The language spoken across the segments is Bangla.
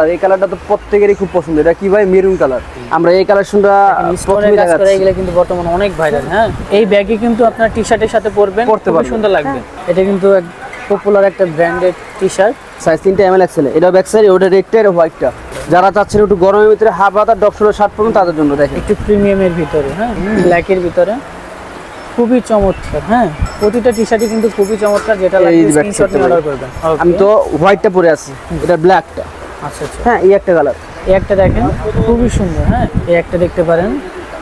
আর এই কালারটা তো প্রত্যেকেরই খুব পছন্দ। এটা কি ভাই? মেরুন কালার আমরা এই কালেকশনটা স্টোনের প্রথমে দেখাচ্ছি। এগুলো কিন্তু বর্তমানে অনেক ভাইরাল হ্যাঁ? এই ব্যাগে কিন্তু আপনার টি শার্টের সাথে পরবেন। পরতে পারবেন। সুন্দর লাগবে। এটা কিন্তু এক পপুলার একটা ব্র্যান্ডেড টি শার্ট সাইজ তিনটা এম এল এক্সেল এটা ব্যাক সাইড ওটা রেডটা এটা হোয়াইটটা যারা চাচ্ছেন একটু গরমের ভিতরে হাফ হাতা ডপসলের শার্ট পরবেন তাদের জন্য দেখেন। একটু প্রিমিয়ামের ভিতরে হ্যাঁ? ব্ল্যাকের ভিতরে। খুবই চমৎকার হ্যাঁ? প্রতিটা টি শার্টই কিন্তু খুবই চমৎকার যেটা লাগবে স্ক্রিনশট নিয়ে অর্ডার করবেন। আমি তো হোয়াইটটা পরে আছি। এটা ব্ল্যাকটা আচ্ছা আচ্ছা। হ্যাঁ এই একটা কালার এই একটা দেখেন খুবই সুন্দর হ্যাঁ? এই একটা দেখতে পারেন।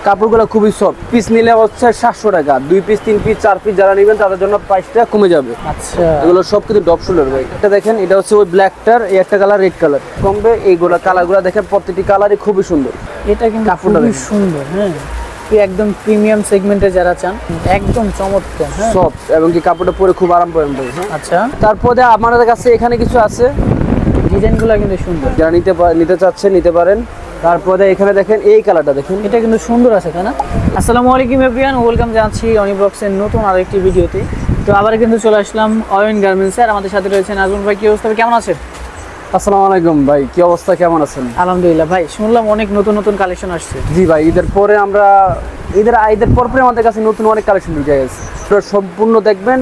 কাপড়গুলো খুবই সফট পিস নিলে হচ্ছে সাতশো টাকা। দুই পিস তিন পিস চার পিস যারা নেবেন তাদের জন্য প্রাইসটা কমে যাবে। আচ্ছা। এগুলো সব কিন্তু ডপসুলের ভাই। এটা দেখেন এটা হচ্ছে ওই ব্ল্যাকটার এই একটা কালার রেড কালার কমবে এইগুলো কালারগুলো দেখেন প্রত্যেকটি কালারই খুবই সুন্দর। এটা কিন্তু কাপড়টা খুবই সুন্দর হ্যাঁ? একদম প্রিমিয়াম সেগমেন্টে যারা চান একদম চমৎকার হ্যাঁ? সফট এবং কি কাপড়টা পরে খুব আরাম পাবেন ভাই হ্যাঁ? আচ্ছা। তারপরে আমাদের কাছে এখানে কিছু আছে। ডিজাইনগুলো কিন্তু সুন্দর। যারা নিতে নিতে চাচ্ছেন নিতে পারেন। তারপরে এখানে দেখেন এই কালারটা দেখেন। এটা কিন্তু সুন্দর আছে তাই না? আসসালামু আলাইকুম এভরিওয়ান। ওয়েলকাম জানাচ্ছি অনি ব্লগসের নতুন আরেকটি ভিডিওতে। তো আবার কিন্তু চলে আসলাম অয়ন গার্মেন্টস আর আমাদের সাথে রয়েছেন আজমল ভাই। কি অবস্থা কেমন আছেন? আসসালামু আলাইকুম ভাই। কি অবস্থা? কেমন আছেন? আলহামদুলিল্লাহ ভাই শুনলাম অনেক নতুন নতুন কালেকশন আসছে। জি ভাই ঈদের পরে আমরা ঈদের ঈদের পর পরে আমাদের কাছে নতুন অনেক কালেকশন ঢুকে গেছে। সম্পূর্ণ দেখবেন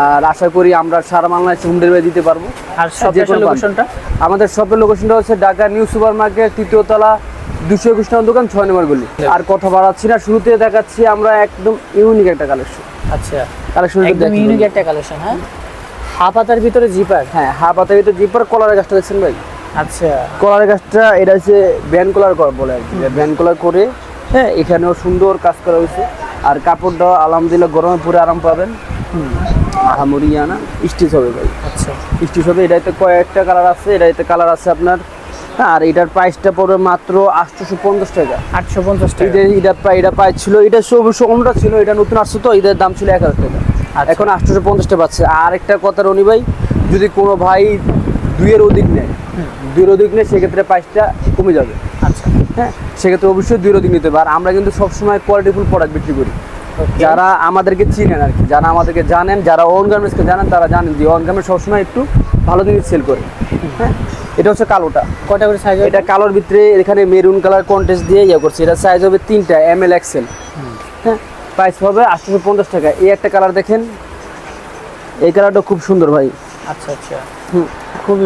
আর আশা করি আমরা সারা বাংলাদেশে হোম ডেলিভারি দিতে পারব। আর লোকেশনটা আমাদের শপের লোকেশনটা হচ্ছে ঢাকা নিউ সুপার মার্কেট তৃতীয় তলা দুশো একুশ নম্বর দোকান ছয় নম্বর গলি। আর কথা বাড়াচ্ছি না শুরুতে দেখাচ্ছি আমরা একদম ইউনিক একটা কালেকশন আচ্ছা। কালেকশন একদম ইউনিক একটা কালেকশন হ্যাঁ? হাফ হাতার ভিতরে জিপার হ্যাঁ হাফ হাতের ভিতরে জিপার কলারের গাছটা দেখছেন ভাই? আচ্ছা। কলারের গাছটা এটা হচ্ছে ব্যান কলার বলে আর কি। ব্যান কলার করে হ্যাঁ এখানেও সুন্দর কাজ করা হয়েছে। আর কাপড়টা আলহামদুলিল্লাহ গরমে পরে আরাম পাবেন। আহামরি আনা স্টিচ হবে ভাই। আচ্ছা। স্টিচ হবে এটাতে কয়েকটা কালার আছে এটাতে কালার আছে আপনার হ্যাঁ, আর এটার প্রাইসটা পড়বে মাত্র আটশোশো পঞ্চাশ টাকা। আটশো পঞ্চাশ টাকা। এটা প্রায় এটা প্রাইস ছিল এটা সবুজ অন্যটা ছিল এটা নতুন আসছে তো ঈদের দাম ছিল এক হাজার টাকা। আচ্ছা। এখন আটশোশো পঞ্চাশ টাকা পাচ্ছে। আর একটা কথা রনি ভাই যদি কোনো ভাই দুইয়ের অধিক নেয় দুইয়ের অধিক নেয় সেক্ষেত্রে প্রাইসটা কমে যাবে। আচ্ছা। হ্যাঁ সেক্ষেত্রে অবশ্যই দুইয়ের অধিক নিতে পারে আর আমরা কিন্তু সবসময় কোয়ালিটিফুল প্রোডাক্ট বিক্রি করি। যারা আমাদেরকে চিনেন আর কি যারা আমাদেরকে জানেন যারা ওন গার্মেন্টসকে জানেন তারা জানেন যে ওন গার্মেন্টস সবসময় একটু ভালো জিনিস সেল করে। হ্যাঁ? এটা হচ্ছে কালোটা। কয়টা করে সাইজ এটা কালোর ভিতরে এখানে মেরুন কালার কন্টেস্ট দিয়ে ইয়ে করছে। এটা সাইজ হবে তিনটা এম এল এক্সেল হ্যাঁ? প্রাইস হবে আটশোশো পঞ্চাশ টাকা। এই একটা কালার দেখেন। এই কালারটা খুব সুন্দর ভাই। আচ্ছা আচ্ছা।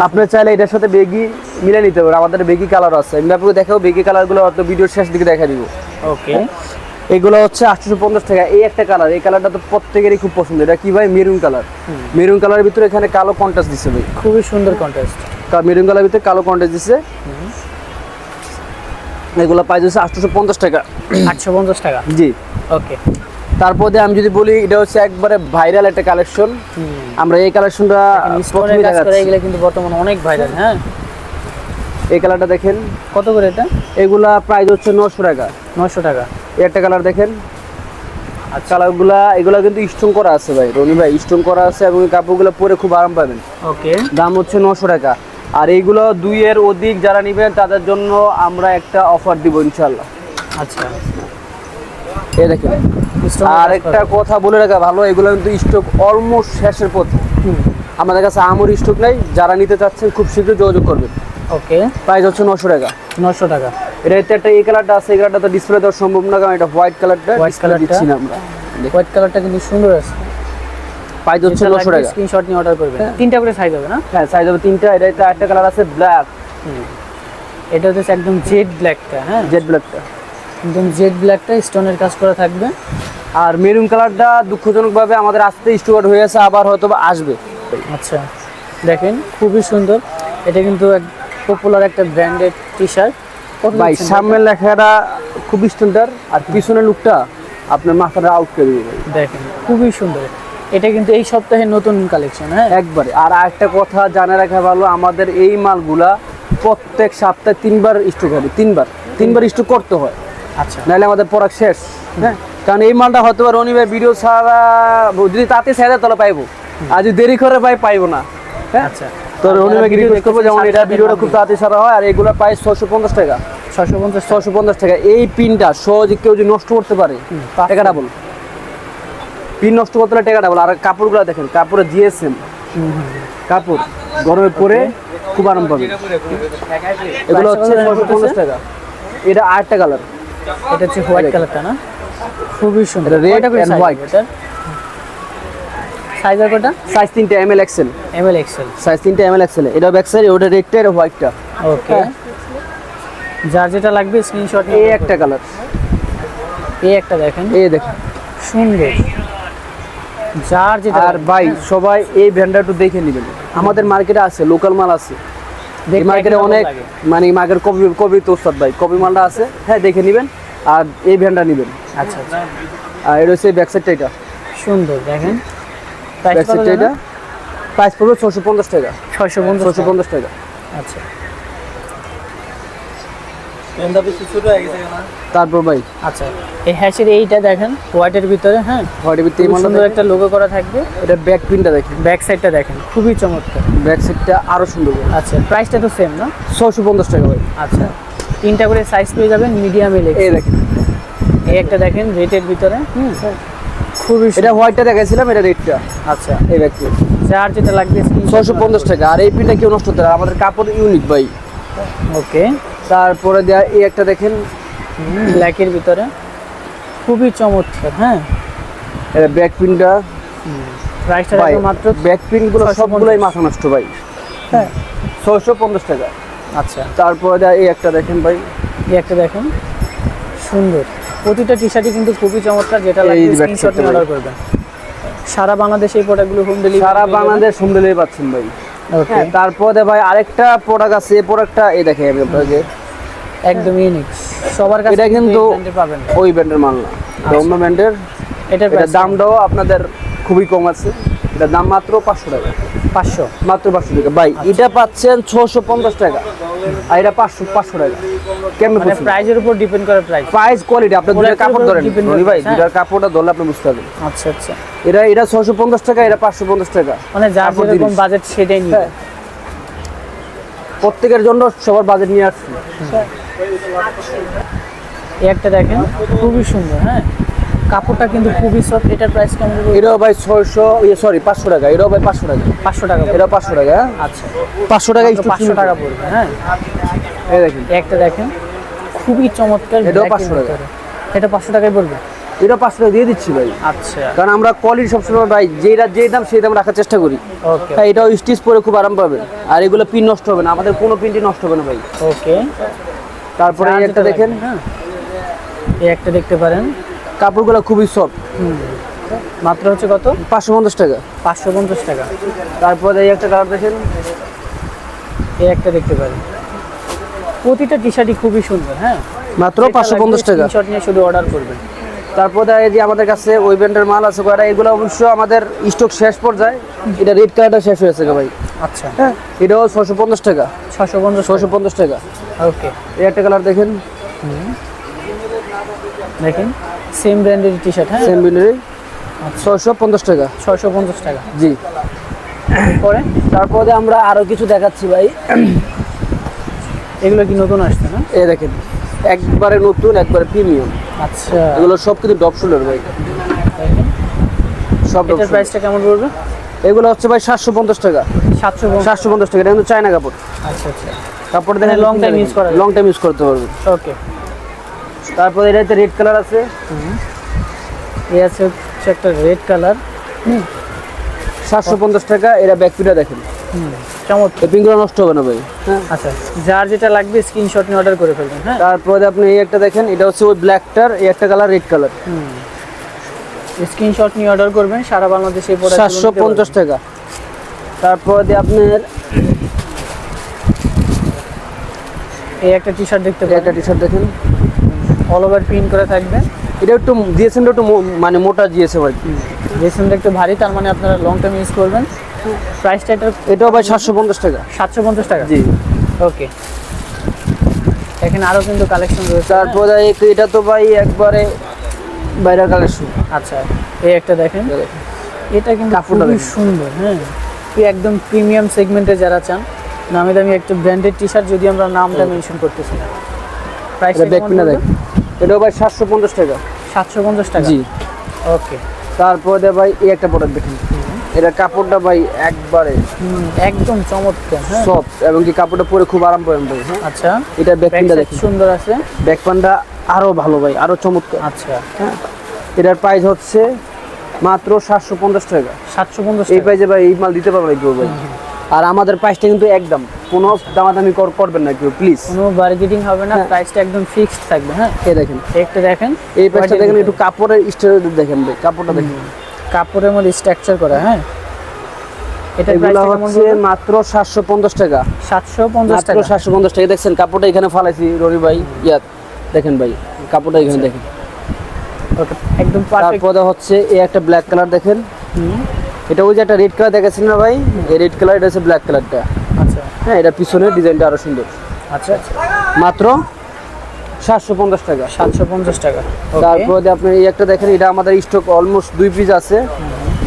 আপনি চাইলে এটার সাথে বেগি মিলে নিতে পারেন। আমাদের বেগি কালার আছে। আমি আপনাকে দেখাবো বেগি কালারগুলো হয়তো ভিডিওর শেষ দিকে দেখা দিব। ওকে এগুলো হচ্ছে আটশোশো পঞ্চাশ টাকা। এই একটা কালার এই কালারটা তো প্রত্যেকেরই খুব পছন্দ এটা কি ভাই? মেরুন কালার মেরুন কালারের ভিতরে এখানে কালো কন্ট্রাস্ট দিচ্ছে ভাই। খুবই সুন্দর কন্টেস্ট মেরুন কালার ভিতরে কালো কন্ট্রাস্ট দিচ্ছে এগুলো প্রাইস হচ্ছে আটশোশো পঞ্চাশ টাকা। আটশো পঞ্চাশ টাকা? জি। ওকে। তারপরে আমি যদি বলি এটা হচ্ছে একবারে ভাইরাল একটা কালেকশন আমরা এই কালেকশনটা কিন্তু বর্তমানে অনেক ভাইরাল হ্যাঁ? এই কালারটা দেখেন। কত করে এটা? এগুলা প্রাইস হচ্ছে নশো টাকা। নশো টাকা। এই একটা কালার দেখেন। আর আচ্ছা। কালারগুলা এগুলা কিন্তু স্টোন করা আছে ভাই রনি ভাই স্টোন করা আছে এবং এই কাপড়গুলো পরে খুব আরাম পাবেন। ওকে। দাম হচ্ছে নশো টাকা। আর এইগুলো দুইয়ের অধিক যারা নেবেন তাদের জন্য আমরা একটা অফার দিব ইনশাল্লাহ আচ্ছা। এই দেখেন। আর একটা কথা বলে রাখা ভালো এগুলো কিন্তু স্টক অলমোস্ট শেষের পথে। আমাদের কাছে আমর স্টক নাই যারা নিতে চাচ্ছেন খুব শীঘ্রই যোগাযোগ করবেন। ওকে প্রাইস হচ্ছে নশো টাকা। নশো টাকা। এটা একটা এই কালারটা আছে এই কালারটা তো ডিসপ্লে দেওয়া সম্ভব না কারণ এটা হোয়াইট কালারটা ডিসপ্লে colourটা? দিচ্ছি না আমরা। হোয়াইট কালারটা কিন্তু সুন্দর আছে। প্রাইস হচ্ছে নশো টাকা। স্ক্রিনশট নিয়ে অর্ডার করবেন। তিনটা করে সাইজ হবে না? হ্যাঁ সাইজ হবে তিনটা। এটা একটা কালার আছে ব্ল্যাক এটা হচ্ছে একদম জেড ব্ল্যাকটা হ্যাঁ? জেড ব্ল্যাকটা একদম জেড ব্ল্যাকটা স্টোনের কাজ করা থাকবে। আর মেরুন কালারটা দুঃখজনকভাবে আমাদের আসতে স্টুয়ার্ড হয়ে আছে আবার হয়তো আসবে। আচ্ছা। দেখেন খুবই সুন্দর। এটা কিন্তু পপুলার একটা ব্র্যান্ডেড টি শার্ট ভাই সামনের লেখাটা খুব স্ট্যান্ডার্ড আর পিছনের লুকটা আপনার মাথাটা আউট করে দিবে দেখেন খুবই সুন্দর। এটা কিন্তু এই সপ্তাহে নতুন কালেকশন হ্যাঁ? একবারে। আর একটা কথা জানা রাখা ভালো আমাদের এই মালগুলা প্রত্যেক সপ্তাহে তিনবার স্টক হবে তিনবার। তিনবার স্টক করতে হয়। আচ্ছা। নাহলে আমাদের প্রোডাক্ট শেষ হ্যাঁ? কারণ এই মালটা বা রনি ভাই ভিডিও ছাড়া যদি তাতে ছেড়ে তাহলে পাইবো। আর যদি দেরি করে পাই পাইবো না হ্যাঁ? আচ্ছা। তো রনি রিকোয়েস্ট করব যেমন এটা ভিডিওটা খুব তাড়াতাড়ি ছাড়া হয় আর এগুলো প্রাইস ছশো পঞ্চাশ টাকা। ছশো পঞ্চাশ ছশো পঞ্চাশ টাকা। এই পিনটা সহজে কেউ যদি নষ্ট করতে পারে। টাকা ডাবল পিন নষ্ট করতে হলে টাকা ডাবল আর কাপড়গুলো দেখেন কাপড়ে জিএসএম। কাপড় গরমে পরে খুব আরাম পাবেন এগুলো হচ্ছে ছয়শো পঞ্চাশ টাকা। এটা আটটা কালার এটা হচ্ছে হোয়াইট কালারটা না? খুবই সুন্দর। red কয়টা করে and size white. এটার? সাইজ আর কটা সাইজ তিনটে M L XL M L XL size তিনটে এম এল এক্সেল এটা ব্যাক সাইড ওটা রেডটা এটা হোয়াইটটা ওকে যার যেটা লাগবে স্ক্রিনশট এই একটা কালার এই একটা দেখেন। এই দেখেন। সুন্দর। যার যেটা আর ভাই সবাই এই ভ্যানটা একটু দেখে নেবেন। আমাদের মার্কেটে আছে লোকাল মাল আছে। মার্কেটে অনেক মানে মার্কেট কবি কবি তো ওস্তাদ ভাই কবি মালটা আছে। হ্যাঁ দেখে নেবেন। আর এই ভ্যানটা নেবেন। আচ্ছা আচ্ছা। আর এটা হচ্ছে ব্যাক সাইডটা এটা। সুন্দর দেখেন। সাইডটা এটা? প্রাইস পড়বে ছশো পঞ্চাশ টাকা। ছয়শো পঞ্চাশ ছশো পঞ্চাশ টাকা। আচ্ছা। তারপর ভাই। আচ্ছা এই হ্যাশের এইটা দেখেন হোয়াইটের ভিতরে হ্যাঁ? হোয়াইটের ভিতরে সুন্দর একটা লোগো করা থাকবে। এটা ব্যাক প্রিন্টটা দেখেন। ব্যাক সাইডটা দেখেন খুবই চমৎকার। ব্যাক সাইডটা আরও সুন্দর আচ্ছা প্রাইসটা তো সেম না? ছশো পঞ্চাশ টাকা ভাই। আচ্ছা তিনটা করে সাইজ পেয়ে যাবেন মিডিয়াম এই দেখেন। এই একটা দেখেন রেটের ভিতরে হুম? খুবই এটা হোয়াইটটা দেখাইছিলাম এটা রেডটা আচ্ছা এই প্রিন্ট যার যেটা লাগবে ছশো পঞ্চাশ টাকা আর এই প্রিন্টটা কেউ নষ্ট হতে পারে আমাদের কাপড় ইউনিক ভাই। ওকে। তারপরে দেয়া এই একটা দেখেন। ব্ল্যাকের ভিতরে। খুবই চমৎকার হ্যাঁ? এটা ব্যাক প্রিন্টটা প্রাইসটা মাত্র ব্যাক প্রিন্টগুলো 650 সবগুলোই মাথা নষ্ট ভাই। হ্যাঁ। ছয়শো পঞ্চাশ টাকা। আচ্ছা। তারপরে দেয়া এই একটা দেখেন ভাই। এই একটা দেখেন। সুন্দর। প্রতিটা টি শার্টই কিন্তু খুবই চমৎকার যেটা লাগবে স্ক্রিনশট টা অর্ডার করবেন। সারা বাংলাদেশে এই প্রোডাক্টগুলো হোম ডেলিভারি সারা বাংলাদেশ হোম ডেলিভারি পাচ্ছেন ভাই। ওকে হ্যাঁ তারপরে ভাই আরেকটা প্রোডাক্ট আছে এই প্রোডাক্টটা এই দেখে আমি আপনাকে একদম ইউনিক সবার কাছে এটা কিন্তু পাবেন। ওই ব্র্যান্ডের মাল না। অন্য ব্র্যান্ডের এটার দামটাও আপনাদের খুবই কম আছে। এটার দাম মাত্র পাঁচশো টাকা। পাঁচশো মাত্র পাঁচশো টাকা। ভাই আচ্ছা। এটা পাচ্ছেন ছশো পঞ্চাশ টাকা। আর এটা পাঁচশো পাঁচশো টাকা। কেমন মানে প্রাইজের উপর ডিপেন্ড করে প্রাইস প্রাইস কোয়ালিটি আপনি দুটার কাপড় ধরেন। রনি ভাই হ্যাঁ। দুটার কাপড়টা ধরলে আপনি বুঝতে পারবেন। আচ্ছা আচ্ছা। এটা এটা ছশো পঞ্চাশ টাকা এটা পাঁচশো পঞ্চাশ টাকা। মানে যার যেরকম বাজেট সেটাই নিবে। হ্যাঁ। প্রত্যেকের জন্য সবার বাজেট নিয়ে আসছি। একটা দেখেন খুবই সুন্দর হ্যাঁ। কাপড়টা কিন্তু খুবই সফট এটার প্রাইস কেমন? এটাও ভাই ছয়শো ইয়ে সরি পাঁচশো টাকা এটাও ভাই পাঁচশো টাকা। পাঁচশো টাকা। এটা পাঁচশো টাকা হ্যাঁ? আচ্ছা। পাঁচশো টাকা মাত্র পাঁচশো টাকা পড়বে হ্যাঁ? এই দেখেন। একটা দেখেন খুবই চমৎকার এটাও 500 টাকা। এটা পাঁচশো টাকায় পড়বে এটা পাঁচশো টাকা দিয়ে দিচ্ছি ভাই। আচ্ছা। কারণ আমরা কোয়ালিটি সবসময় ভাই যেটা যে দাম সেই দাম রাখার চেষ্টা করি। ওকে হ্যাঁ এটাও স্টিচ পরে খুব আরাম পাবেন। আর এগুলো পিন নষ্ট হবে না। আমাদের কোনো পিনটি নষ্ট হবে না ভাই। ওকে তারপরে একটা দেখেন হ্যাঁ? এই একটা দেখতে পারেন। কাপড়গুলো খুবই সফট মাত্র হচ্ছে কত? পাঁচশো পঞ্চাশ টাকা। পাঁচশো পঞ্চাশ টাকা। তারপরে এই একটা কালার দেখেন। এই একটা দেখতে পারেন। প্রতিটা টি শার্টই খুবই সুন্দর হ্যাঁ? মাত্র পাঁচশো পঞ্চাশ টাকা। স্ক্রিনশট নিয়ে শুধু অর্ডার করবেন। তারপরে এই যে আমাদের কাছে ওই ব্র্যান্ডের মাল আছে কয়টা? এগুলো অবশ্য আমাদের স্টক শেষ পর্যায়ে। এটা রেড কালারটা শেষ হয়েছে গো ভাই। আচ্ছা। হ্যাঁ এটাও ছশো পঞ্চাশ টাকা। ছশো পঞ্চাশ ছশো পঞ্চাশ টাকা। ওকে। এই একটা কালার দেখেন। দেখেন। সেম ব্র্যান্ডের টি শার্ট হ্যাঁ সেম ব্র্যান্ডের ছয়শো পঞ্চাশ টাকা। ছশো পঞ্চাশ টাকা। জি। পরে তারপরে আমরা আরও কিছু দেখাচ্ছি ভাই। এগুলো কি নতুন আসছে না? এই দেখেন একবারে নতুন একবারে প্রিমিয়াম আচ্ছা। এগুলো সব কিন্তু শুলের ভাই। সব এটার প্রাইসটা কেমন পড়বে? এগুলো হচ্ছে ভাই সাতশো পঞ্চাশ টাকা। সাতশো সাতশো পঞ্চাশ টাকা এটা কিন্তু চায়না কাপড়। আচ্ছা আচ্ছা। কাপড় দেখেন long time use করা লং টাইম ইউজ করতে পারবে ওকে তারপরে এটাতে রেড কালার আছে। এই আছে হচ্ছে একটা রেড কালার সাতশো পঞ্চাশ টাকা এরা ব্যাক পিটা দেখেন চমৎকার। নষ্ট হবে না ভাই। হ্যাঁ আচ্ছা যার যেটা লাগবে স্ক্রিনশট নিয়ে অর্ডার করে ফেলবেন হ্যাঁ? তারপরে আপনি এই একটা দেখেন এটা হচ্ছে ওই ব্ল্যাকটার এই একটা কালার রেড কালার স্ক্রিনশট নিয়ে অর্ডার করবেন সারা বাংলাদেশে সাতশো পঞ্চাশ টাকা। তারপরে দিয়ে আপনার এই একটা টি শার্ট দেখতে এই একটা টি শার্ট দেখেন। অল ওভার প্রিন্ট করে থাকবে। এটা একটু দিয়েছেন একটু মানে মোটা দিয়েছে আর কি। ড্রেসিংটা একটু ভারী তার মানে আপনারা লং টাইম ইউজ করবেন। প্রাইসটা এটা এটাও ভাই সাতশো পঞ্চাশ টাকা। সাতশো পঞ্চাশ টাকা? জি। ওকে এখানে আরও কিন্তু কালেকশন রয়েছে? তারপরে এটা তো ভাই একবারে বাইরের কালেকশন আচ্ছা এই একটা দেখেন। এটা কিন্তু খুবই সুন্দর হ্যাঁ। একদম প্রিমিয়াম সেগমেন্টে যারা চান নামি দামি একটা ব্র্যান্ডেড টি শার্ট যদি আমরা নামটা মেনশন করতেছি। না প্রাইস এটা ব্যাক পিনা দেখ এটাও ভাই সাতশো পঞ্চাশ টাকা। সাতশো পঞ্চাশ টাকা? জি। ওকে। তারপরে ভাই এই একটা প্রোডাক্ট দেখেন। এটা কাপড়টা ভাই একবারে একদম চমৎকার হ্যাঁ। সফট এবং কি কাপড়টা পরে খুব আরাম পাবেন ভাই হ্যাঁ। আচ্ছা। এটা ব্যাক ব্যাকপিনটা সাইড দেখেন। সুন্দর আছে। ব্যাকপানটা আরও ভালো ভাই আরও চমৎকার। আচ্ছা। হ্যাঁ। এটার প্রাইস হচ্ছে মাত্র সাতশো পঞ্চাশ টাকা। সাতশো পঞ্চাশ এই প্রাইসে ভাই এই মাল দিতে পারবে ভাই আর আমাদের প্রাইসটা কিন্তু একদম কোনো দামাদামি কর- করবেন না কেউ প্লিজ কোনো বার্গেটিং হবে না হ্যাঁ। প্রাইসটা একদম ফিক্সড থাকবে হ্যাঁ? এই দেখেন। একটা দেখেন এই প্রাইসটা দেখেন একটু কাপড়ের স্টোরেজ দেখেন ভাই কাপড়টা দেখেন। কাপড়ের মধ্যে স্ট্রাকচার করা হ্যাঁ? এটা এগুলো হচ্ছে মাত্র সাতশো পঞ্চাশ টাকা। সাতশো পঞ্চাশ মাত্র টাকা। সাতশো পঞ্চাশ টাকা। দেখছেন কাপড়টা এখানে ফালাইছি রনি ভাই ইয়াত দেখেন ভাই কাপড়টা এখানে দেখেন। একদম পারফেক্ট তারপরে হচ্ছে এই একটা ব্ল্যাক কালার দেখেন। এটা ওই যে একটা রেড কালার দেখাচ্ছেন না ভাই? এই রেড কালার এটা হচ্ছে ব্ল্যাক কালারটা আচ্ছা। হ্যাঁ এটা পিছনের ডিজাইনটা আরও সুন্দর। আচ্ছা আচ্ছা। মাত্র সাতশো পঞ্চাশ টাকা। সাতশো পঞ্চাশ টাকা. তারপরে আপনি এই একটা দেখেন এটা আমাদের স্টক অলমোস্ট দুই পিস আছে।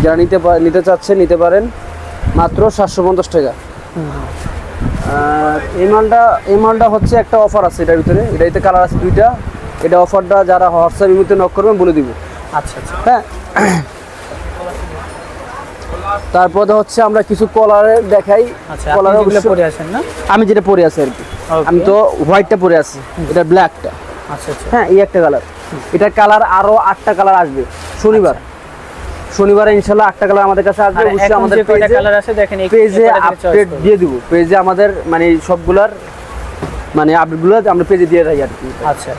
যারা নিতে নিতে চাচ্ছে নিতে পারেন। মাত্র সাতশো পঞ্চাশ টাকা। আর এই মালটা এই মালটা হচ্ছে একটা অফার আছে এটার ভিতরে। এটাতে কালার আছে দুইটা। এটা অফারটা যারা হোয়াটসঅ্যাপ ইমুতে নক করবেন বলে দিব। আচ্ছা আচ্ছা। হ্যাঁ। তারপরে হচ্ছে আমরা কিছু কলারের দেখাই। আচ্ছা কলার পরে আছেন না? আমি যেটা পরে আছি আর কি। আমি তো হোয়াইটটা পরে আছি এটা ব্ল্যাকটা। আচ্ছা আচ্ছা। হ্যাঁ এই একটা কালার। এটা কালার আরও আটটা কালার আসবে শনিবার। শনিবারে ইনশাল্লাহ আটটা কালার আমাদের কাছে আসবে। আর অবশ্যই আমাদের পেজে কালার আছে দেখেন পেজে আপডেট দিয়ে দিব। পেজে আমাদের মানে সবগুলার মানে আপডেটগুলো আমরা পেজে দিয়ে রাখি আর কি। আচ্ছা।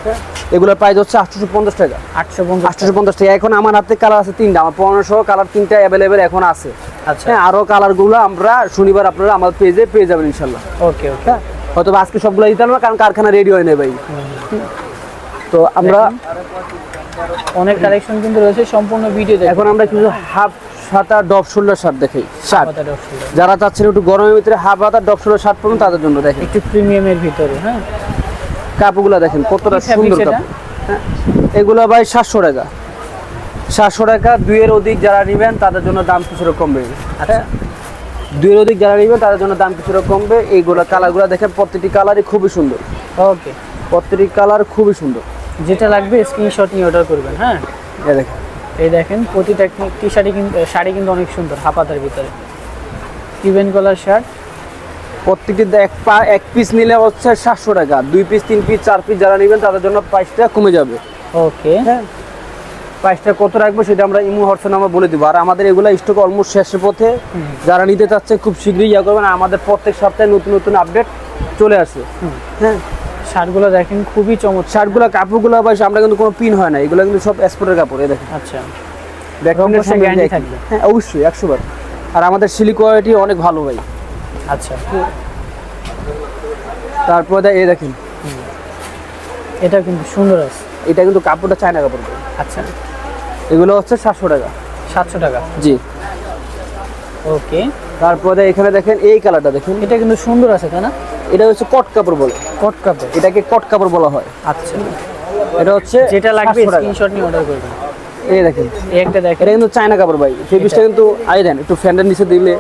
এগুলোর প্রাইস হচ্ছে আটশোশো পঞ্চাশ টাকা। আটশো পঞ্চাশ আটশোশো পঞ্চাশ টাকা। এখন আমার হাতে কালার আছে তিনটা। আমার পনেরোশো কালার তিনটা অ্যাভেলেবেল এখন আছে। আচ্ছা। হ্যাঁ আরও কালারগুলো আমরা শনিবার আপনারা আমার পেজে পেয়ে যাবেন ইনশাল্লাহ। ওকে ওকে হ্যাঁ হয়তো আজকে সবগুলো দিতে পারব কারণ কারখানা রেডি হয় না ভাই। তো আমরা অনেক কালেকশন কিন্তু রয়েছে সম্পূর্ণ ভিডিও এখন আমরা কিছু হাফ সাতা ডব শোল্ডার শার্ট দেখাই। শার্ট যারা চাচ্ছেন একটু গরমের ভিতরে হাফ হাতা ডব শোল্ডার শার্ট পরবেন তাদের জন্য দেখেন একটু প্রিমিয়ামের ভিতরে হ্যাঁ। কাপড়গুলো দেখেন কতটা সুন্দর? কাপড় হ্যাঁ এগুলো ভাই সাতশো টাকা। সাতশো টাকা দুইয়ের অধিক যারা নেবেন তাদের জন্য দাম কিছুটা কমবে। আচ্ছা। দুইয়ের অধিক যারা নেবেন তাদের জন্য দাম কিছুটা কমবে। এইগুলো কালারগুলো দেখেন প্রত্যেকটি কালারই খুবই সুন্দর। ওকে। প্রত্যেকটি কালার খুবই সুন্দর। যেটা লাগবে স্ক্রিনশট নিয়ে অর্ডার করবেন হ্যাঁ? এই দেখেন। এই দেখেন প্রতিটা টি শাড়ি কিন্তু শাড়ি কিন্তু অনেক সুন্দর হাফাতার ভিতরে। ইভেন কলার শার্ট প্রত্যেকটি এক পা এক পিস নিলে হচ্ছে সাতশো টাকা। দুই পিস তিন পিস চার পিস যারা নেবেন তাদের জন্য প্রাইসটা কমে যাবে। ওকে হ্যাঁ? প্রাইসটা কত রাখব সেটা আমরা ইমু হোয়াটসঅ্যাপ নাম্বার বলে দিব। আর আমাদের এগুলো স্টক অলমোস্ট শেষের পথে যারা নিতে চাচ্ছে খুব শীঘ্রই ইয়া করবেন। আমাদের প্রত্যেক সপ্তাহে নতুন নতুন আপডেট চলে আসে। হ্যাঁ? শার্টগুলো দেখেন খুবই চমৎকার। শার্টগুলো কাপড়গুলো ভাই আমরা কিন্তু কোনো পিন হয় না। এগুলো কিন্তু সব এক্সপোর্টের কাপড় দেখেন। আচ্ছা। ব্যাকগ্রাউন্ডের সঙ্গে। হ্যাঁ অবশ্যই একশো বার। আর আমাদের সিলি কোয়ালিটি অনেক ভালো ভাই। আচ্ছা। তারপরে এই দেখেন। এটা কিন্তু সুন্দর আছে। এটা কিন্তু কাপড়টা চায়না কাপড়। আচ্ছা। এগুলো হচ্ছে সাতশো টাকা। সাতশো টাকা। জি। ওকে। তারপরে এখানে দেখেন এই কালারটা দেখেন। এটা কিন্তু সুন্দর আছে তাই না? এটা হচ্ছে কট কাপড় বলে। কট কাপড়। এটাকে কট কাপড় বলা হয়। আচ্ছা। এটা হচ্ছে যেটা লাগবে 700 স্ক্রিনশট নিয়ে অর্ডার করবেন এই দেখেন। একটা দেখেন। এটা কিন্তু চায়না কাপড় ভাই। ফেব্রিকটা কিন্তু আই দেন একটু ফ্যানের নিচে দিলে?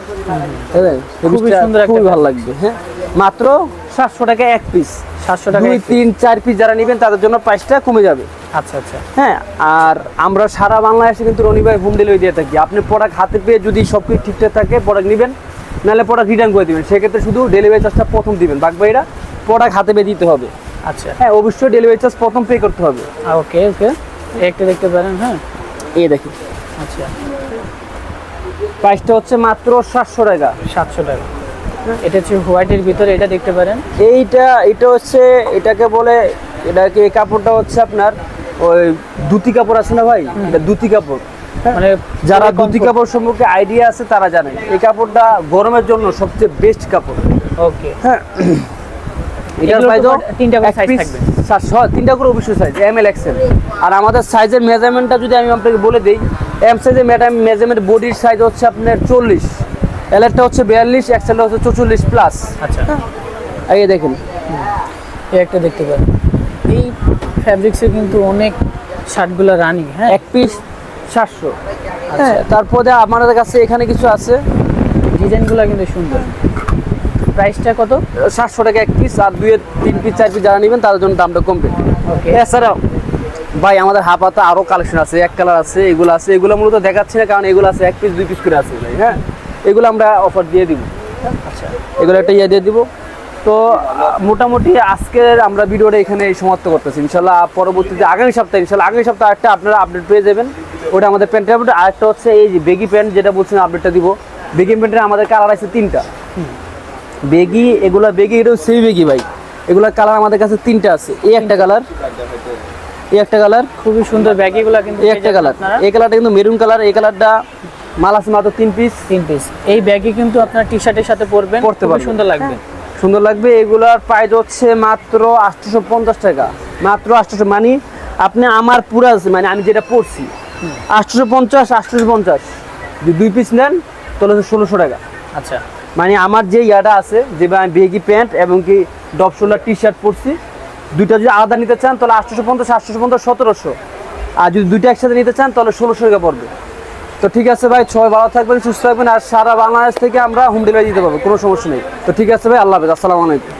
ফেব্রিকটা সুন্দর একটা খুবই ভালো লাগবে হ্যাঁ? মাত্র সাতশো টাকা এক পিস সাতশো টাকা দুই তিন চার পিস যারা নেবেন তাদের জন্য প্রাইসটা কমে যাবে। আচ্ছা আচ্ছা। হ্যাঁ আর আমরা সারা বাংলাদেশে কিন্তু রনি ভাই হোম ডেলিভারি দিয়ে থাকি। আপনি প্রোডাক্ট হাতে পেয়ে যদি সব কিছু ঠিকঠাক থাকে প্রোডাক্ট নেবেন নাহলে প্রোডাক্ট রিটার্ন করে দিবেন। সেক্ষেত্রে শুধু ডেলিভারি চার্জটা প্রথম দিবেন। বাকি প্রোডাক্ট হাতে পেয়ে দিতে হবে। আচ্ছা। হ্যাঁ অবশ্যই ডেলিভারি চার্জ প্রথম পে করতে হবে। ওকে ওকে একটা দেখতে পারেন হ্যাঁ। এই দেখি। আচ্ছা। প্রাইসটা হচ্ছে মাত্র সাতশো টাকা। সাতশো টাকা। এটা হচ্ছে হোয়াইটের ভিতরে এটা দেখতে পারেন। এইটা এটা হচ্ছে এটাকে বলে এটাকে কাপড়টা হচ্ছে আপনার ওই দুতি কাপড় আছে না ভাই? এটা দুতি কাপড়। মানে যারা দুতি কাপড় সম্পর্কে আইডিয়া আছে তারা জানে। এই কাপড়টা গরমের জন্য সবচেয়ে বেস্ট কাপড়। ওকে হ্যাঁ। এটার প্রাইস তিনটা করে size থাকবে। তিনটা করে অবশ্যই সাইজ এম এল এক্সেল আর আমাদের সাইজের মেজারমেন্টটা যদি আমি আপনাকে বলে দিই এম সাইজের মেজারমেন্ট বডির সাইজ হচ্ছে আপনার চল্লিশ। এলেরটা হচ্ছে বিয়াল্লিশ এক্সেলটা হচ্ছে চৌচল্লিশ প্লাস আচ্ছা। এই দেখেন। এই একটা দেখতে পারেন। এই ফ্যাব্রিক্সে কিন্তু অনেক শার্টগুলো রানি হ্যাঁ? এক পিস সাতশো। আচ্ছা। হ্যাঁ তারপরে আমাদের কাছে এখানে কিছু আছে। ডিজাইনগুলো কিন্তু সুন্দর। প্রাইসটা কত? সাতশো টাকা এক পিস আর দুই তিন পিস চার পিস যারা নেবেন তাদের জন্য দামটা কমবে। এছাড়াও ভাই আমাদের হাফাতে আরও কালেকশন আছে এক কালার আছে এগুলো আছে। এগুলো মূলত দেখাচ্ছি না কারণ এগুলো আছে এক পিস দুই পিস করে আছে ভাই হ্যাঁ? এগুলো আমরা অফার দিয়ে দিব। আচ্ছা। এগুলো একটা ইয়ে দিয়ে দিব। তো মোটামুটি আজকের আমরা ভিডিওটা এখানে সমাপ্ত করতেছি। ইনশাল্লাহ পরবর্তীতে আগামী সপ্তাহে ইনশাল্লাহ আগামী সপ্তাহে একটা আপনারা আপডেট পেয়ে যাবেন। ওটা আমাদের প্যান্টের আপডেট আরেকটা হচ্ছে এই যে বেগি প্যান্ট যেটা বলছেন আপডেটটা দিব। বেগি প্যান্টের আমাদের কালার আছে তিনটা। বেগি এগুলা বেগি এটা সেই বেগি ভাই। এগুলা কালার আমাদের কাছে তিনটা আছে। এই একটা কালার এই একটা কালার খুবই সুন্দর ব্যাগিগুলো কিন্তু এই একটা কালার এই কালারটা কিন্তু মেরুন কালার এই কালারটা মাল আছে মাত্র তিন পিস তিন পিস এই ব্যাগে কিন্তু আপনার টি শার্টের সাথে পরবেন। পরতে পারবেন। সুন্দর লাগবে। সুন্দর লাগবে। এগুলার প্রাইস হচ্ছে মাত্র আটশোশো পঞ্চাশ টাকা। মাত্র আটশোশো মানে আপনি আমার পুরা মানে আমি যেটা পড়ছি আটশোশো পঞ্চাশ আটশোশো পঞ্চাশ। যদি দুই পিস নেন তাহলে হচ্ছে ষোলোশো টাকা। আচ্ছা। মানে আমার যে ইয়াটা আছে, যে আমি বেগি প্যান্ট এবং কি ডবসোলার টি শার্ট পরছি, দুইটা যদি আলাদা নিতে চান, তাহলে আটশোশো পঞ্চাশ আটশোশো পঞ্চাশ, সতেরোশো। আর যদি দুইটা একসাথে নিতে চান, তাহলে ষোলোশো টাকা পড়বে। তো ঠিক আছে ভাই ছয় ভালো থাকবেন, সুস্থ থাকবেন, আর সারা বাংলাদেশ থেকে আমরা হোম ডেলিভারি দিতে পারব, কোনো সমস্যা নেই। তো ঠিক আছে ভাই, আল্লাহ হাফেজ, আসসালামু আলাইকুম।